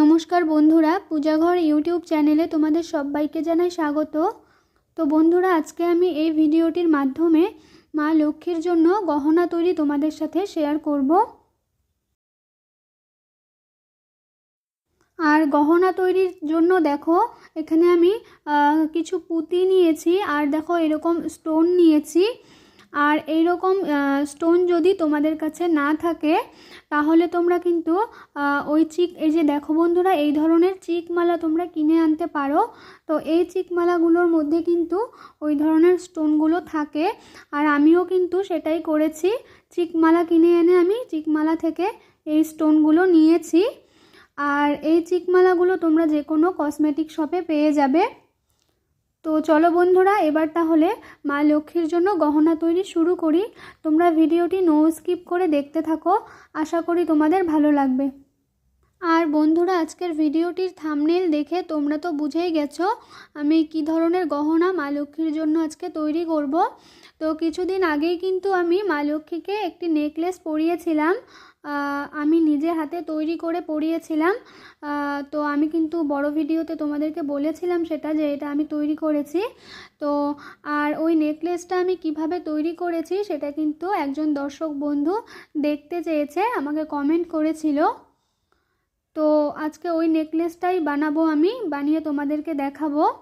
নমস্কার বন্ধুরা, পূজাঘর ইউটিউব চ্যানেলে তোমাদের সবাইকে জানাই স্বাগত। তো বন্ধুরা, আজকে আমি এই ভিডিওটির মাধ্যমে মা লক্ষ্মীর জন্য গহনা তৈরি তোমাদের সাথে শেয়ার করব। আর গহনা তৈরির জন্য দেখো, এখানে আমি কিছু পুঁতি নিয়েছি, আর দেখো এরকম স্টোন নিয়েছি। আর এই রকম স্টোন যদি তোমাদের কাছে না থাকে, তাহলে তোমরা কিন্তু ওই চিক, এই যে দেখো বন্ধুরা, এই ধরনের চিকমালা তোমরা কিনে আনতে পারো। তো এই চিকমালাগুলোর মধ্যে কিন্তু ওই ধরনের স্টোনগুলো থাকে। আর আমিও কিন্তু সেটাই করেছি। চিকমালা কিনে এনে আমি চিকমালা থেকে এই স্টোনগুলো নিয়েছি। আর এই চিকমালাগুলো তোমরা যে কোনো কসমেটিক শপে পেয়ে যাবে। তো চলো বন্ধুরা, এবার তাহলে মা লক্ষ্মীর জন্য গহনা তৈরি শুরু করি। তোমরা ভিডিওটি নো স্কিপ করে দেখতে থাকো, আশা করি তোমাদের ভালো লাগবে। আর বন্ধুরা, আজকের ভিডিওটির থামনেল দেখে তোমরা তো বুঝেই গেছো আমি কি ধরনের গহনা মা লক্ষ্মীর জন্য আজকে তৈরি করব। তো কিছুদিন আগেই কিন্তু আমি মা লক্ষ্মীকে একটি নেকলেস পরিয়েছিলাম। আমি নিজে হাতে তৈরি করে পরিয়েছিলাম তো আমি কিন্তু বড় ভিডিওতে তোমাদেরকে বলেছিলাম সেটা যে এটা আমি তৈরি করেছি। তো আর ওই নেকলেসটা আমি কীভাবে তৈরি করেছি সেটা কিন্তু একজন দর্শক বন্ধু দেখতে চেয়েছে, আমাকে কমেন্ট করেছিল। তো আজকে ওই নেকলেসটাই বানাবো আমি, বানিয়ে তোমাদেরকে দেখাবো।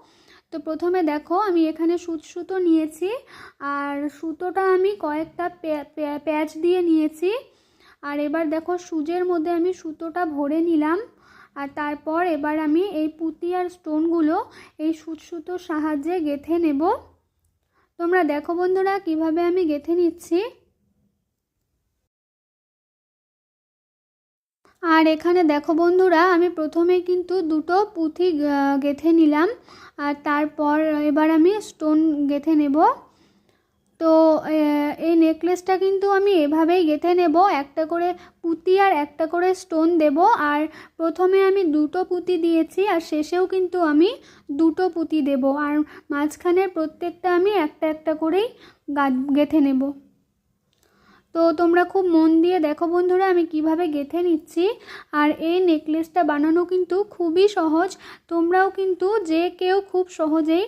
তো প্রথমে দেখো, আমি এখানে সুচ সুতো নিয়েছি, আর সুতোটা আমি কয়েকটা প্যা- প্যা- প্যাচ দিয়ে নিয়েছি। আর এবার দেখো সুজের মধ্যে আমি সুতোটা ভরে নিলাম। আর তারপর এবার আমি এই পুঁতি আর স্টোনগুলো এই সুত সুতোর সাহায্যে গেঁথে নেব। তোমরা দেখো বন্ধুরা, কীভাবে আমি গেঁথে নিচ্ছি। আর এখানে দেখো বন্ধুরা, আমি প্রথমে কিন্তু দুটো পুঁথি গেঁথে নিলাম। আর তারপর এবার আমি স্টোন গেঁথে নেব। তো এই নেকলেসটা কিন্তু আমি এভাবেই গেঁথে নেব। একটা করে পুঁতি আর একটা করে স্টোন দেব। আর প্রথমে আমি দুটো পুঁতি দিয়েছি, আর শেষেও কিন্তু আমি দুটো পুঁতি দেব। আর মাঝখানের প্রত্যেকটা আমি একটা একটা করেই গাঁথ গেঁথে নেব। তো তোমরা খুব মন দিয়ে দেখো বন্ধুরা আমি কীভাবে গেঁথে নিচ্ছি। আর এই নেকলেসটা বানানো কিন্তু খুবই সহজ। তোমরাও কিন্তু যে কেউ খুব সহজেই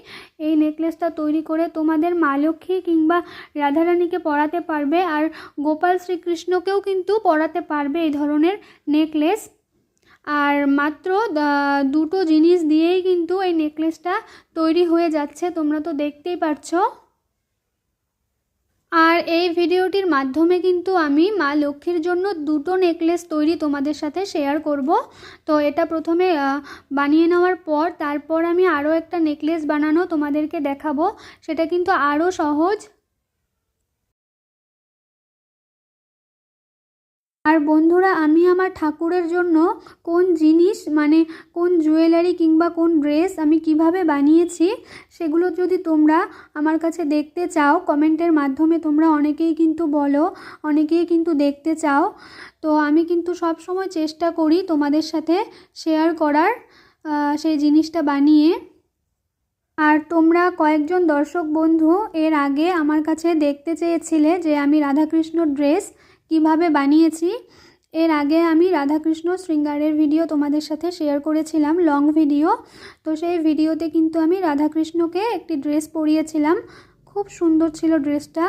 এই নেকলেসটা তৈরি করে তোমাদের মা লক্ষ্মী কিংবা রাধারানীকে পরাতে পারবে আর গোপাল শ্রীকৃষ্ণকেও কিন্তু পরাতে পারবে এই ধরনের নেকলেস। আর মাত্র দুটো জিনিস দিয়েই কিন্তু এই নেকলেসটা তৈরি হয়ে যাচ্ছে, তোমরা তো দেখতেই পারছ। আর এই ভিডিওটির মাধ্যমে কিন্তু আমি মা লক্ষ্মীর জন্য দুটো নেকলেস তৈরি তোমাদের সাথে শেয়ার করব। তো এটা প্রথমে বানিয়ে নেওয়ার পর তারপর আমি আরও একটা নেকলেস বানানো তোমাদেরকে দেখাবো। সেটা কিন্তু আরও সহজ আর বন্ধুরা, আমি আমার ঠাকুরের জন্য কোন জিনিস মানে কোন জুয়েলারি কিংবা কোন ড্রেস আমি কীভাবে বানিয়েছি, সেগুলো যদি তোমরা আমার কাছে দেখতে চাও কমেন্টের মাধ্যমে তোমরা অনেকেই কিন্তু বলো, অনেকেই কিন্তু দেখতে চাও। তো আমি কিন্তু সব সময় চেষ্টা করি তোমাদের সাথে শেয়ার করার সেই জিনিসটা বানিয়ে। আর তোমরা কয়েকজন দর্শক বন্ধু এর আগে আমার কাছে দেখতে চেয়েছিলে যে আমি রাধাকৃষ্ণ ড্রেস কীভাবে বানিয়েছি? এর আগে আমি রাধাকৃষ্ণ শৃঙ্গারের ভিডিও তোমাদের সাথে শেয়ার করেছিলাম লং ভিডিও তো সেই ভিডিওতে কিন্তু আমি রাধাকৃষ্ণকে একটি ড্রেস পরিয়েছিলাম। খুব সুন্দর ছিল ড্রেসটা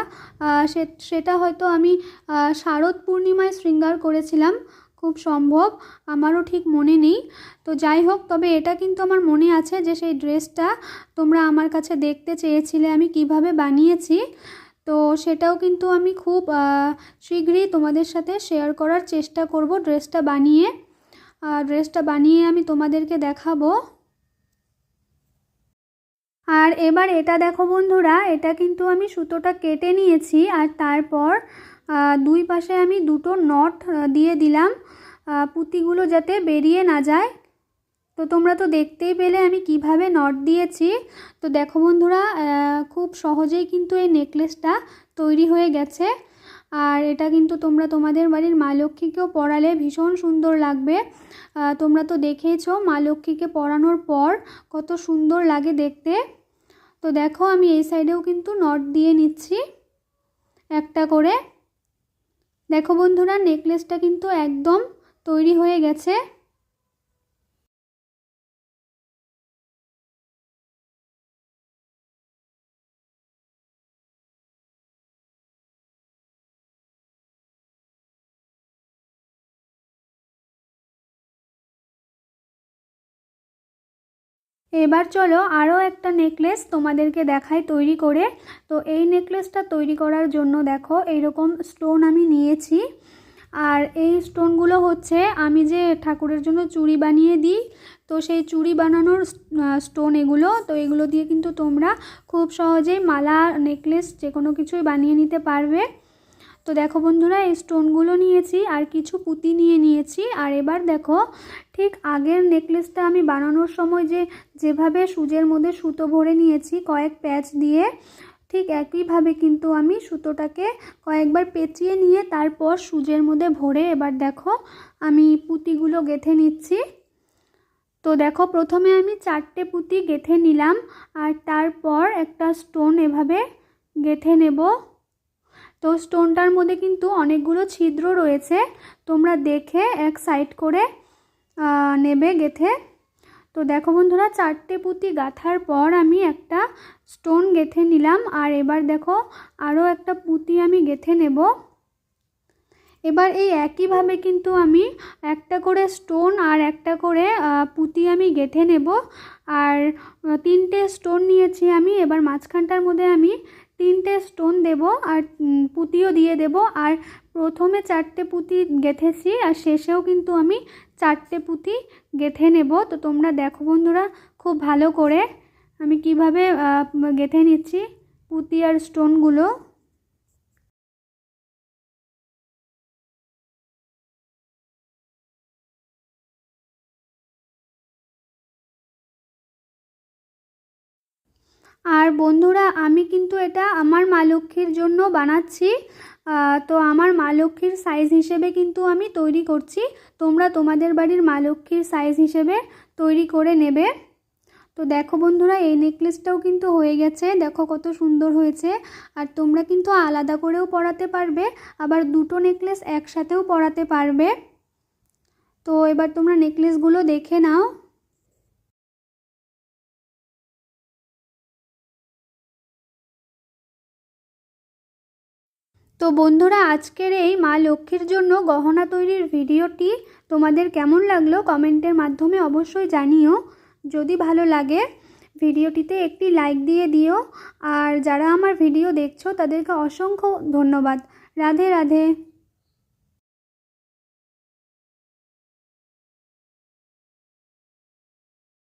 সেটা হয়তো আমি শারদ পূর্ণিমায় শৃঙ্গার করেছিলাম। খুব সম্ভব, আমারও ঠিক মনে নেই। তো যাই হোক, তবে এটা কিন্তু আমার মনে আছে যে সেই ড্রেসটা তোমরা আমার কাছে দেখতে চেয়েছিলে আমি কীভাবে বানিয়েছি। তো সেটাও কিন্তু আমি খুব শীঘ্রই তোমাদের সাথে শেয়ার করার চেষ্টা করব ড্রেসটা বানিয়ে। আর ড্রেসটা বানিয়ে আমি তোমাদেরকে দেখাবো। আর এবার এটা দেখো বন্ধুরা, এটা কিন্তু আমি সুতোটা কেটে নিয়েছি আর তারপর দুই পাশে আমি দুটো নট দিয়ে দিলাম। পুঁতিগুলো যাতে বেরিয়ে না যায়। তো তোমরা তো দেখতেই পেলে আমি কীভাবে নট দিয়েছি। তো দেখো বন্ধুরা খুব সহজেই কিন্তু এই নেকলেসটা তৈরি হয়ে গেছে। আর এটা কিন্তু তোমরা তোমাদের বাড়ির মা লক্ষ্মীকেও পরালে ভীষণ সুন্দর লাগবে। তোমরা তো দেখেইছো মা লক্ষ্মীকে পরানোর পর কত সুন্দর লাগে দেখতে। তো দেখো আমি এই সাইডেও কিন্তু নট দিয়ে নিচ্ছি একটা করে। দেখো বন্ধুরা নেকলেসটা কিন্তু একদম তৈরি হয়ে গেছে। এবার চলো আরও একটা নেকলেস তোমাদেরকে দেখাই তৈরি করে। তো এই নেকলেসটা তৈরি করার জন্য দেখো এইরকম স্টোন আমি নিয়েছি। আর এই স্টোনগুলো হচ্ছে আমি যে ঠাকুরের জন্য চুড়ি বানিয়ে দিই, তো সেই চুড়ি বানানোর স্টোন এগুলো, তো এগুলো দিয়ে কিন্তু তোমরা খুব সহজেই মালা নেকলেস যে কোনো কিছুই বানিয়ে নিতে পারবে। তো দেখো বন্ধুরা, এই স্টোনগুলো নিয়েছি আর কিছু পুঁতি নিয়ে নিয়েছি। আর এবার দেখো, ঠিক আগের নেকলেসটা আমি বানানোর সময় যে, যেভাবে সুজের মধ্যে সুতো ভরে নিয়েছি কয়েক প্যাচ দিয়ে, ঠিক একইভাবে কিন্তু আমি সুতোটাকে কয়েকবার পেঁচিয়ে নিয়ে তারপর সুজের মধ্যে ভরে এবার দেখো, আমি পুঁতিগুলো গেঁথে নিচ্ছি। তো দেখো, প্রথমে আমি চারটে পুঁতি গেঁথে নিলাম আর তারপর একটা স্টোন এভাবে গেঁথে নেব। তো স্টোনটার মধ্যে কিন্তু অনেকগুলো ছিদ্র রয়েছে। তোমরা দেখে এক সাইড করে নেবে গেথে। তো দেখো বন্ধুরা, চারটে পুঁতি গাঁথার পর আমি একটা স্টোন গেথে নিলাম। আর এবার দেখো, আরও একটা পুঁতি আমি গেথে নেব। এবার এই একইভাবে কিন্তু আমি একটা করে স্টোন আর একটা করে পুঁতি আমি গেথে নেব। আর তিনটে স্টোন নিয়েছি আমি। এবার মাঝখানটার মধ্যে আমি তিনটে স্টোন দেব আর পুঁতিও দিয়ে দেব। আর প্রথমে চারটে পুঁতি গেঁথেছি, আর শেষেও কিন্তু আমি চারটে পুঁতি গেঁথে নেব। তো তোমরা দেখো বন্ধুরা, খুব ভালো করে আমি কীভাবে গেঁথে নিচ্ছি পুঁতি আর স্টোনগুলো আর বন্ধুরা, আমি কিন্তু এটা আমার মা লক্ষ্মীর জন্য বানাচ্ছি। তো আমার মা লক্ষ্মীর সাইজ হিসেবে কিন্তু আমি তৈরি করছি। তোমরা তোমাদের বাড়ির মা লক্ষ্মীর সাইজ হিসেবে তৈরি করে নেবে। তো দেখো বন্ধুরা, এই নেকলেসটাও কিন্তু হয়ে গেছে। দেখো কত সুন্দর হয়েছে। আর তোমরা কিন্তু আলাদা করেও পরাতে পারবে, আবার দুটো নেকলেস একসাথেও পরাতে পারবে। তো এবার তোমরা নেকলেসগুলো দেখে নাও। তো বন্ধুরা, আজকের এই মা লক্ষ্মীর জন্য গহনা তৈরির ভিডিওটি তোমাদের কেমন লাগল কমেন্টের মাধ্যমে অবশ্যই জানিও। যদি ভালো লাগে, ভিডিওটিতে একটি লাইক দিয়ে দিও। আর যারা আমার ভিডিও দেখছ, তাদেরকে অসংখ্য ধন্যবাদ। রাধে রাধে।